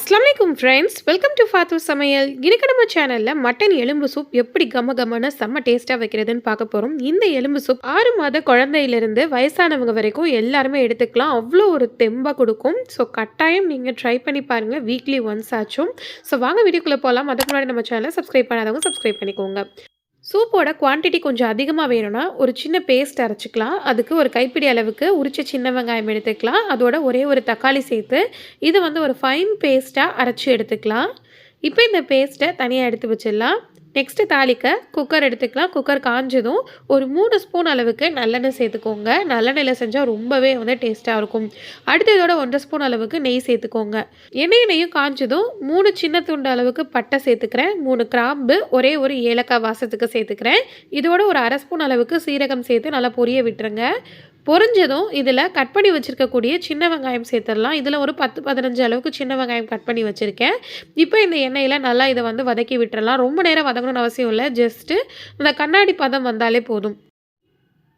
Friends welcome to ஃபாத்து சமையல் இன்னைக்கு நம்ம சேனலில் மட்டன் எலும்பு சூப் எப்படி கம கமன செம்ம டேஸ்ட்டாக வைக்கிறதுன்னு பார்க்க போகிறோம் இந்த எலும்பு சூப் ஆறு மாத குழந்தையிலிருந்து வயசானவங்க வரைக்கும் எல்லாருமே எடுத்துக்கலாம். அவ்வளோ ஒரு தெம்பாக கொடுக்கும். ஸோ கட்டாயம் நீங்கள் ட்ரை பண்ணி பாருங்கள் வீக்லி ஒன்ஸ் ஆச்சும். ஸோ வாங்க வீடியோக்குள்ளே போகலாம் அதுக்கு முன்னாடி நம்ம சேனலை சப்ஸ்கிரைப் பண்ணாதவங்க சப்ஸ்கிரைப் பண்ணிக்கோங்க. சூப்போட குவான்டிட்டி கொஞ்சம் அதிகமாக வேணும்னா ஒரு சின்ன பேஸ்ட் அரைச்சிக்கலாம். அதுக்கு ஒரு கைப்பிடி அளவுக்கு உரிச்ச சின்ன வெங்காயம் எடுத்துக்கலாம். அதோட ஒரே ஒரு தக்காளி சேர்த்து இது வந்து ஒரு ஃபைன் பேஸ்ட்டாக அரைச்சி எடுத்துக்கலாம். இப்போ இந்த பேஸ்ட்டை தனியாக எடுத்து வச்சிடலாம். நெக்ஸ்ட்டு தாளிக்க குக்கர் எடுத்துக்கலாம். குக்கர் காஞ்சதும் ஒரு மூணு ஸ்பூன் அளவுக்கு நல்லெண்ணெய் சேர்த்துக்கோங்க. நல்லெண்ணெயில் செஞ்சால் ரொம்பவே வந்து டேஸ்ட்டாக இருக்கும். அடுத்து இதோட ஒன்றரை ஸ்பூன் அளவுக்கு நெய் சேர்த்துக்கோங்க. எண்ணெய் நெய்யும் காஞ்சதும் மூணு சின்ன துண்டு அளவுக்கு பட்டை சேர்த்துக்கிறேன். மூணு கிராம்பு ஒரே ஒரு ஏலக்காய் வாசத்துக்கு சேர்த்துக்கிறேன். இதோட ஒரு அரை ஸ்பூன் அளவுக்கு சீரகம் சேர்த்து நல்லா பொரிய விட்டுருங்க. பொரிஞ்சதும் இதில் கட் பண்ணி வச்சுருக்கக்கூடிய சின்ன வெங்காயம் சேர்த்துடலாம். இதில் ஒரு பத்து பதினஞ்சு அளவுக்கு சின்ன வெங்காயம் கட் பண்ணி வச்சுருக்கேன். இப்போ இந்த எண்ணெயில் நல்லா இதை வந்து வதக்கி விட்டுறலாம். ரொம்ப நேரம் வதங்கணும்னு அவசியம் இல்லை. ஜஸ்ட்டு இந்த கண்ணாடி பதம் வந்தாலே போதும்.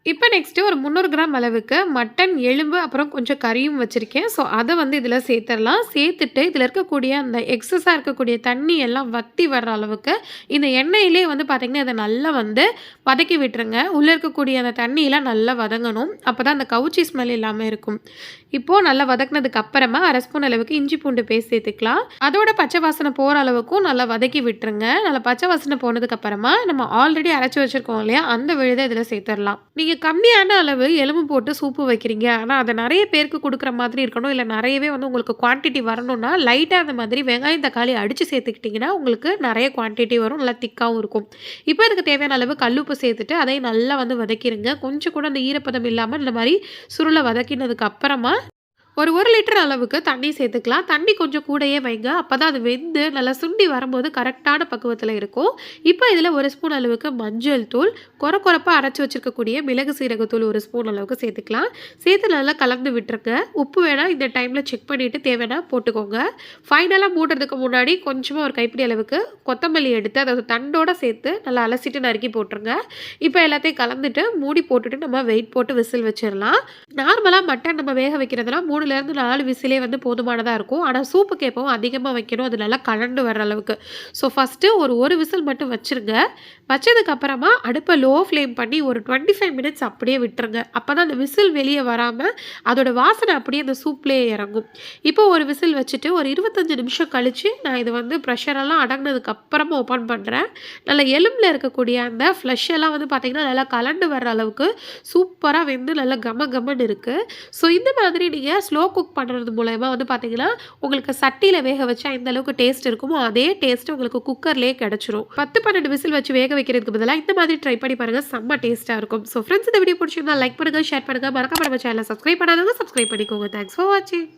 இப்போ நெக்ஸ்ட்டு ஒரு முந்நூறு கிராம் அளவுக்கு மட்டன் எலும்பு அப்புறம் கொஞ்சம் கறியும் வச்சுருக்கேன். ஸோ அதை வந்து இதில் சேர்த்துடலாம். சேர்த்துட்டு இதில் இருக்கக்கூடிய அந்த எக்ஸஸாக இருக்கக்கூடிய தண்ணி எல்லாம் வத்தி வர்ற அளவுக்கு இந்த எண்ணெயிலே வந்து பார்த்திங்கன்னா இதை நல்லா வந்து வதக்கி விட்டுருங்க. உள்ளே இருக்கக்கூடிய அந்த தண்ணியெலாம் நல்லா வதங்கணும். அப்போ தான் அந்த கவுச்சி ஸ்மெல் இல்லாமல் இருக்கும். இப்போது நல்லா வதக்குனதுக்கு அப்புறமா அரை ஸ்பூன் அளவுக்கு இஞ்சி பூண்டு பேஸ்ட் சேர்த்துக்கலாம். அதோட பச்சை வாசனை போகிற அளவுக்கும் நல்லா வதக்கி விட்டுருங்க. நல்லா பச்சை வாசனை போனதுக்கப்புறமா நம்ம ஆல்ரெடி அரைச்சி வச்சுருக்கோம் இல்லையா? அந்த விழுதை இதில் சேர்த்துடலாம். நீங்கள் நீங்கள் கம்மியான அளவு எலும்பு போட்டு சூப்பு வைக்கிறீங்க. ஆனால் அதை நிறைய பேருக்கு கொடுக்குற மாதிரி இருக்கணும். இல்லை நிறையவே வந்து உங்களுக்கு குவான்டிட்டி வரணும்னா லைட்டாக அந்த மாதிரி வெங்காயம் தக்காளி அடித்து சேர்த்துக்கிட்டிங்கன்னா உங்களுக்கு நிறைய குவான்டிட்டி வரும். நல்லா திக்காகவும் இருக்கும். இப்போ இதுக்கு தேவையான அளவு கல்லுப்பு சேர்த்துட்டு அதையும் நல்லா வந்து வதக்கிடுங்க கொஞ்சம் கூட அந்த ஈரப்பதம் இல்லாமல் இந்த மாதிரி சுருளை வதக்கினதுக்கு அப்புறமா ஒரு ஒரு லிட்டர் அளவுக்கு தண்ணி சேர்த்துக்கலாம். தண்ணி கொஞ்சம் கூடயே வைங்க. அப்போ தான் அது வெந்து நல்லா சுண்டி வரும்போது கரெக்டான பக்குவத்தில் இருக்கும். இப்போ இதில் ஒரு ஸ்பூன் அளவுக்கு மஞ்சள் தூள் குறை குறைப்பாக அரைச்சி வச்சுருக்கக்கூடிய மிளகு சீரகத்தூள் ஒரு ஸ்பூன் அளவுக்கு சேர்த்துக்கலாம். சேர்த்து நல்லா கலந்து விட்டுருங்க. உப்பு வேணால் இந்த டைமில் செக் பண்ணிவிட்டு தேவைன்னா போட்டுக்கோங்க. ஃபைனலாக மூடுறதுக்கு முன்னாடி கொஞ்சமாக ஒரு கைப்பிடி அளவுக்கு கொத்தமல்லி எடுத்து அதை தண்டோடு சேர்த்து நல்லா அலசிட்டு நறுக்கி போட்டுருங்க. இப்போ எல்லாத்தையும் கலந்துட்டு மூடி போட்டுட்டு நம்ம வெயிட் போட்டு விசில் வச்சிடலாம். நார்மலாக மட்டன் நம்ம வேக வைக்கிறதுனா மூணு மூணுலேருந்து நாலு விசிலே வந்து போதுமானதாக இருக்கும். ஆனால் சூப்புக்கு எப்பவும் அதிகமாக வைக்கணும். அது நல்லா கலண்டு வர அளவுக்கு. ஸோ ஃபஸ்ட்டு ஒரு ஒரு விசில் மட்டும் வச்சுருங்க. வச்சதுக்கப்புறமா அடுப்பை லோ ஃப்ளேம் பண்ணி ஒரு டுவெண்ட்டி ஃபைவ் மினிட்ஸ் அப்படியே விட்டுருங்க. அப்போ தான் அந்த விசில் வெளியே வராமல் அதோட வாசனை அப்படியே அந்த சூப்லேயே இறங்கும். இப்போ ஒரு விசில் வச்சுட்டு ஒரு இருபத்தஞ்சி நிமிஷம் கழித்து நான் இது வந்து ப்ரெஷரெல்லாம் அடங்கினதுக்கப்புறமா ஓப்பன் பண்ணுறேன் நல்லா எலும்பில் இருக்கக்கூடிய அந்த ஃப்ளஷ் எல்லாம் வந்து பார்த்திங்கன்னா நல்லா கலண்டு வர்ற அளவுக்கு சூப்பராக வெந்து நல்லா கம கமன்னு இருக்குது ஸோ இந்த மாதிரி நீங்கள் ஸ்லோ குக் பண்ணுறது மூலயமா வந்து பார்த்திங்கன்னா உங்களுக்கு சட்டியில் வேக வச்சா எந்த அளவுக்கு டேஸ்ட் இருக்குமோ அதே டேஸ்ட் உங்களுக்கு குக்கர்லேயே கிடச்சிரும். பத்து பன்னெண்டு விசில் வச்சு வேக வைக்கிறதுக்கு பதிலாக இந்த மாதிரி ட்ரை பண்ணி பாருங்கள் செம்ம டேஸ்ட்டாக இருக்கும். ஸோ ஃப்ரெண்ட்ஸ் இந்த வீடியோ பிடிச்சிருந்தா லைக் பண்ணுங்கள் ஷேர் பண்ணுங்கள் மறக்காம நம்ம சேனலை சப்ஸ்கிரைப் பண்ணாதவங்க சப்ஸ்கிரைப் பண்ணிக்கோங்க. தேங்க்ஸ் ஃபார் வாட்சிங்